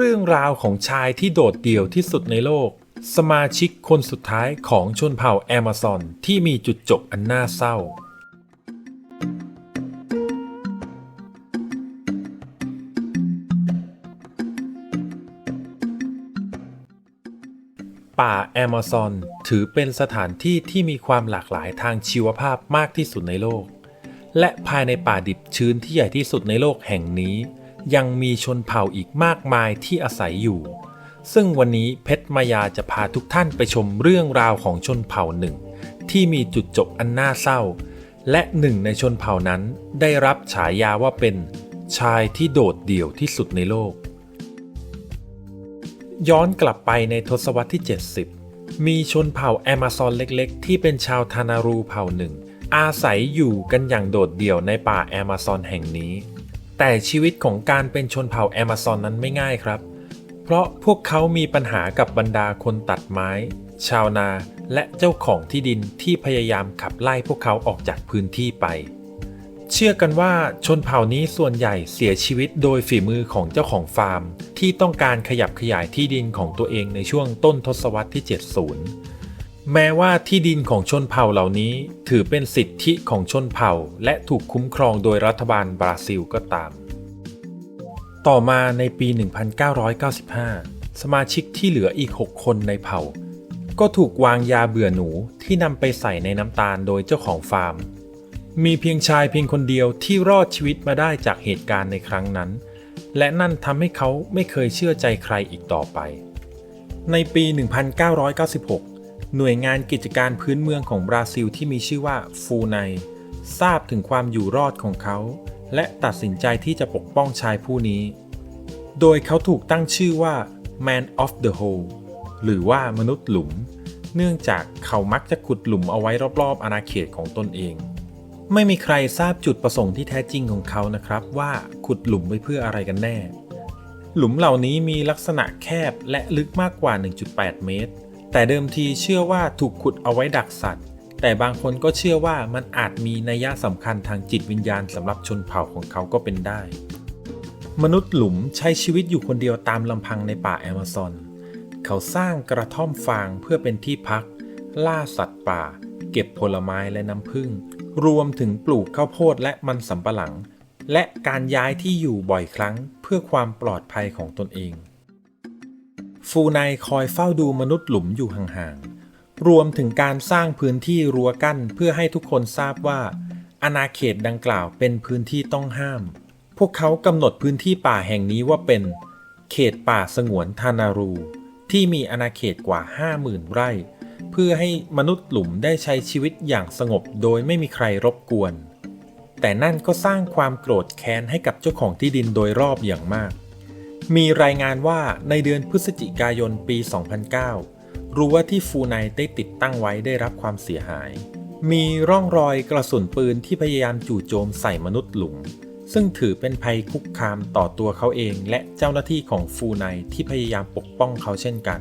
เรื่องราวของชายที่โดดเดี่ยวที่สุดในโลก สมาชิกคนสุดท้ายของชนเผ่าแอมะซอนที่มีจุดจบอันน่าเศร้า ป่าแอมะซอนถือเป็นสถานที่ที่มีความหลากหลายทางชีวภาพมากที่สุดในโลก และภายในป่าดิบชื้นที่ใหญ่ที่สุดในโลกแห่งนี้ ยังมีชนเผ่าอีกมากมายที่อาศัยอยู่ ซึ่งวันนี้เพชรมายาจะพาทุกท่านไปชมเรื่องราวของชนเผ่าหนึ่ง ที่มีจุดจบอันน่าเศร้า และหนึ่งในชนเผ่านั้นได้รับฉายาว่าเป็นชายที่โดดเดี่ยวที่สุดในโลก ย้อนกลับไปในทศวรรษที่ 70 มีชนเผ่าแอมะซอนเล็กๆ ที่เป็นชาวทานารูเผ่าหนึ่ง อาศัยอยู่กันอย่างโดดเดี่ยวในป่าแอมะซอนแห่งนี้ แต่ชีวิตของการเป็นชนเผ่าแอมะซอนนั้นไม่ง่ายครับ เพราะพวกเขามีปัญหากับบรรดาคนตัดไม้ ชาวนาและเจ้าของที่ดินที่พยายามขับไล่พวกเขาออกจากพื้นที่ไป เชื่อกันว่าชนเผ่านี้ส่วนใหญ่เสียชีวิตโดยฝีมือของเจ้าของฟาร์ม ที่ต้องการขยับขยายที่ดินของตัวเองในช่วงต้นทศวรรษที่ 70 แม้ว่าที่ดินของชนเผ่าเหล่านี้ ถือเป็นสิทธิของชนเผ่า และถูกคุ้มครองโดยรัฐบาลบราซิลก็ตาม ต่อมาในปี 1995 สมาชิกที่เหลืออีก 6 คนในเผ่า ก็ถูกวางยาเบื่อหนูที่นำไปใส่ในน้ำตาลโดยเจ้าของฟาร์ม มีเพียงชายเพียงคนเดียวที่รอดชีวิตมาได้จากเหตุการณ์ในครั้งนั้น และนั่นทำให้เขาไม่เคยเชื่อใจใครอีกต่อไป ในปี 1996 หน่วยงานกิจการพื้นเมืองของบราซิลที่มีชื่อว่าฟูไนทราบถึงความอยู่รอดของเขา และตัดสินใจที่จะปกป้องชายผู้นี้ โดยเขาถูกตั้งชื่อว่า Man of the Hole หรือว่ามนุษย์หลุม เนื่องจากเขามักจะขุดหลุมเอาไว้รอบๆ อาณาเขตของตนเอง ไม่มีใครทราบจุดประสงค์ที่แท้จริงของเขานะครับ ว่าขุดหลุมไว้เพื่ออะไรกันแน่ หลุมเหล่านี้มีลักษณะแคบและลึกมากกว่า 1.8 เมตร แต่เดิมทีเชื่อว่าถูกขุดเอาไว้ดักสัตว์ แต่บางคนก็เชื่อว่ามันอาจมีนัยยะสำคัญทางจิตวิญญาณสำหรับชนเผ่าของเขาก็เป็นได้ มนุษย์หลุมใช้ชีวิตอยู่คนเดียวตามลำพังในป่าแอมะซอน เขาสร้างกระท่อมฟางเพื่อเป็นที่พัก ล่าสัตว์ป่า เก็บผลไม้และน้ำผึ้ง รวมถึงปลูกข้าวโพดและมันสำปะหลัง และการย้ายที่อยู่บ่อยครั้งเพื่อความปลอดภัยของตนเอง ฟูไนคอยเฝ้าดูมนุษย์หลุมอยู่ห่างๆ รวมถึงการสร้างพื้นที่รั้วกั้นเพื่อให้ทุกคนทราบว่า อาณาเขตดังกล่าวเป็นพื้นที่ต้องห้าม พวกเขากำหนดพื้นที่ป่าแห่งนี้ว่าเป็น เขตป่าสงวนทานารู ที่มีอาณาเขตกว่า 50,000 ไร่ เพื่อให้มนุษย์หลุมได้ใช้ชีวิตอย่างสงบโดยไม่มีใครรบกวน แต่นั่นก็สร้างความโกรธแค้นให้กับเจ้าของที่ดินโดยรอบอย่างมาก มีรายงานว่าในเดือนพฤศจิกายนปี 2009รู้ว่าที่ฟูไนได้ติดตั้งไว้ได้รับความเสียหาย มีร่องรอยกระสุนปืนที่พยายามจู่โจมใส่มนุษย์หลุม ซึ่งถือเป็นภัยคุกคามต่อตัวเขาเอง และเจ้าหน้าที่ของฟูไนที่พยายามปกป้องเขาเช่นกัน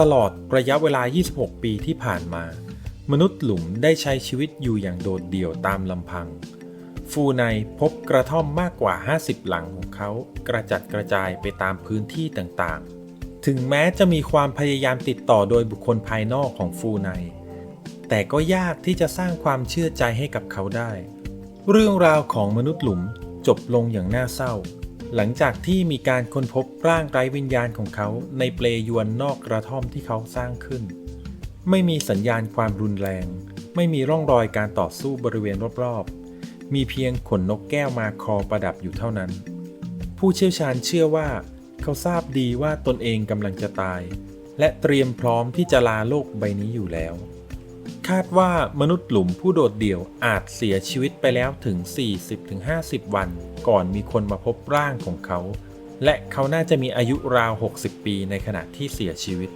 ตลอดระยะเวลา 26 ปีที่ผ่านมา มนุษย์หลุมได้ใช้ชีวิตอยู่อย่างโดดเดี่ยวตามลำพัง ฟูไนพบกระท่อมมากกว่า 50 หลังของเขา กระจัดกระจายไปตามพื้นที่ต่างๆ ถึงแม้จะมีความพยายามติดต่อโดยบุคคลภายนอกของฟูไน แต่ก็ยากที่จะสร้างความเชื่อใจให้กับเขาได้ เรื่องราวของมนุษย์หลุมจบลงอย่างน่าเศร้า หลังจากที่มีการค้นพบร่างไร้วิญญาณของเขาในเปลยวนนอกกระท่อมที่เขาสร้างขึ้น ไม่มีสัญญาณความรุนแรง ไม่มีร่องรอยการต่อสู้บริเวณรอบๆ มีเพียงขนนกแก้วมาคอประดับอยู่เท่านั้น ผู้เชี่ยวชาญเชื่อว่า เขาทราบดีว่าตนเองกำลังจะตาย และเตรียมพร้อมที่จะลาโลกใบนี้อยู่แล้ว คาดว่ามนุษย์หลุมผู้โดดเดี่ยวอาจเสียชีวิตไปแล้วถึง 40-50 วัน ก่อนมีคนมาพบร่างของเขา และเขาน่าจะมีอายุราว 60 ปีในขณะที่เสียชีวิต